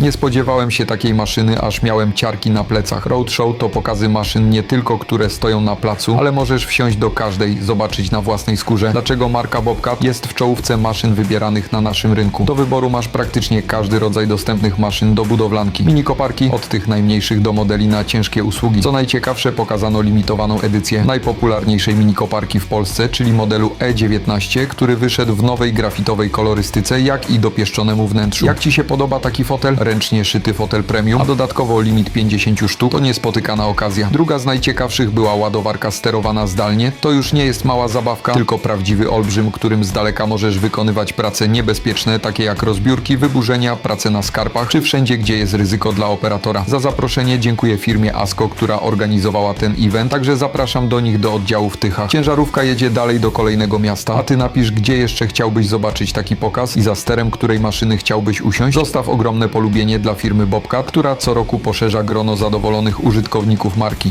Nie spodziewałem się takiej maszyny, aż miałem ciarki na plecach. Roadshow to pokazy maszyn nie tylko, które stoją na placu, ale możesz wsiąść do każdej, zobaczyć na własnej skórze, dlaczego marka Bobcat jest w czołówce maszyn wybieranych na naszym rynku. Do wyboru masz praktycznie każdy rodzaj dostępnych maszyn do budowlanki. Mini koparki od tych najmniejszych do modeli na ciężkie usługi. Co najciekawsze, pokazano limitowaną edycję najpopularniejszej mini koparki w Polsce, czyli modelu E19, który wyszedł w nowej grafitowej kolorystyce, jak i dopieszczonemu wnętrzu. Jak Ci się podoba taki fotel? Ręcznie szyty fotel premium, a dodatkowo limit 50 sztuk. To niespotykana okazja. Druga z najciekawszych była ładowarka sterowana zdalnie. To już nie jest mała zabawka, tylko prawdziwy olbrzym, którym z daleka możesz wykonywać prace niebezpieczne, takie jak rozbiórki, wyburzenia, prace na skarpach, czy wszędzie, gdzie jest ryzyko dla operatora. Za zaproszenie dziękuję firmie ASKO, która organizowała ten event, także zapraszam do nich do oddziału w Tychach. Ciężarówka jedzie dalej do kolejnego miasta, a Ty napisz, gdzie jeszcze chciałbyś zobaczyć taki pokaz i za sterem której maszyny chciałbyś usiąść. Zostaw ogromne polubienie dla firmy Bobcat, która co roku poszerza grono zadowolonych użytkowników marki.